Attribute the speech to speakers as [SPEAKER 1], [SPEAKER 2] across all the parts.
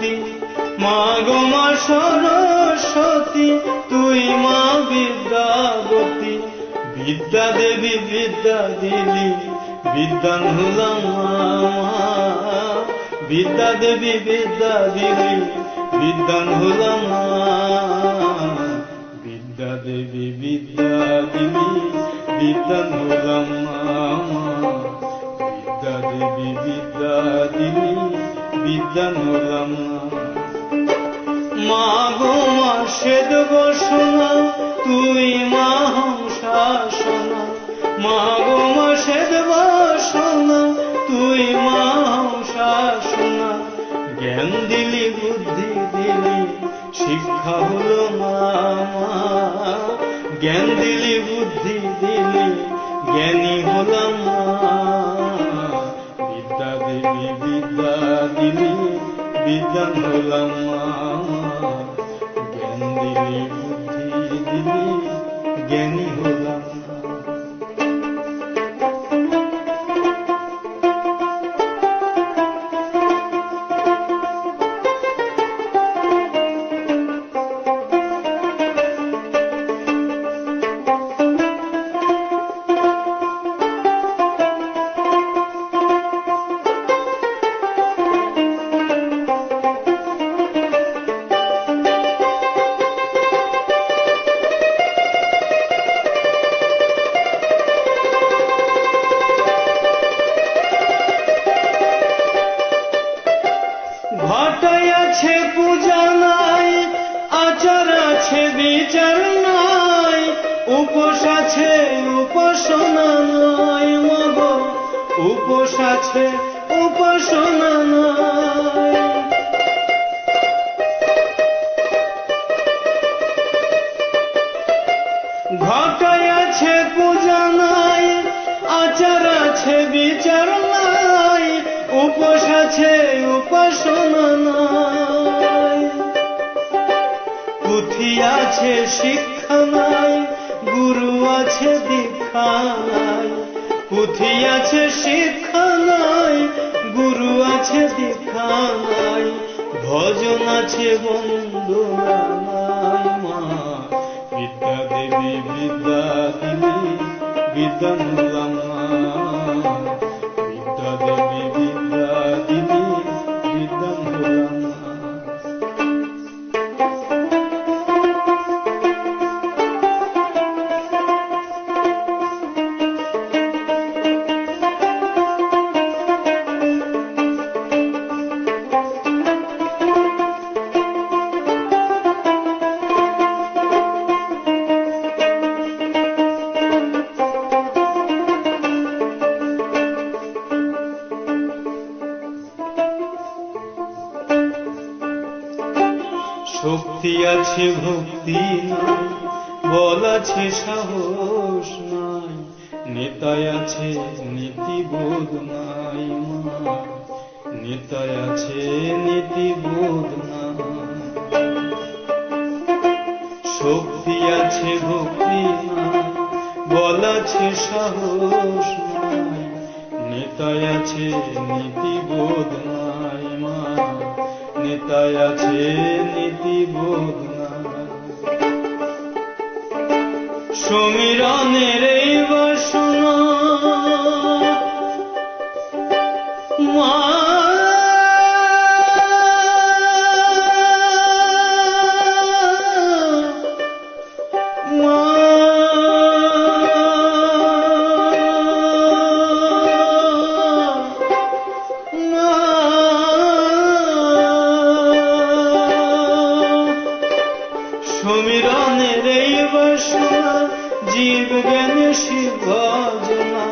[SPEAKER 1] বিদ্যাবতী মা গো মা সরস্বতী, তুই মা বিদ্যাবতী। বিদ্যা দেবী, বিদ্যা দিলি বিদ্যান হলাম বিদ্যা দেবী, বিদ্যা দিলি বিদ্যান হলাম বিদ্যা দেবী, বিদ্যা দিলি বিদ্যান হলাম বিদ্যা দেবী, বিদ্যা দিলি বিদ্যান হলাম মা গো মা সেদ তুই মা হংসাসনা মা গো মা সেদ তুই মা হংসাসনা জ্ঞান দিলি, বুদ্ধি দিলি, শিক্ষা হলো মা। জ্ঞান দিলি, বুদ্ধি দিলি, জ্ঞানী হলাম মা বিদ্যান হলাম বিচার নাই। উপোস আছে উপাসনা নাই মগ। উপোস আছে উপাসনা নাই। আছে শিক্ষা নাই গুরু আছে দীক্ষা নাই পুঁথি আছে শিক্ষা নাই গুরু আছে দীক্ষা নাই ভজন আছে বন্ধু মা। বিদ্যা দেবী বিদ্যা দেবী বিদ্যা শক্তি আছে, ভক্তি বল আছে, সাহস নাই। নেতায় আছে, নীতিবোধ নাই মা। নেতায় আছে, নীতিবোধ নাই। শক্তি আছে, ভক্তি বল আছে, সাহস নাই। নেতায় আছে, নীতিবোধ নাই। নেতায় আছে নীতিবোধ সমীরণের এই বাসনা মা সমীরণের এই বাসনা, জীব জ্ঞান শিব ভজনা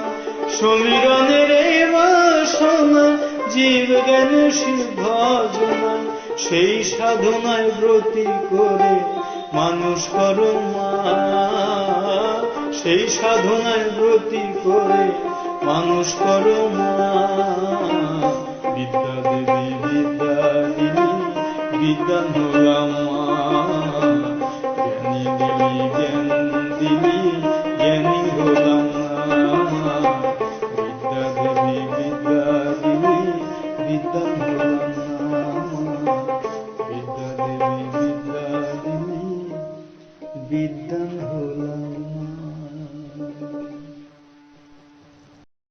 [SPEAKER 1] সমীরণের এই বাসনা, জীব জ্ঞান শিব ভজনা সেই সাধনায় ব্রতি করে মানুষ করো মা। সেই সাধনায় ব্রতি করে মানুষ করো মা। বিদ্যা দেবী বিদ্যা দিনী বিদ্যা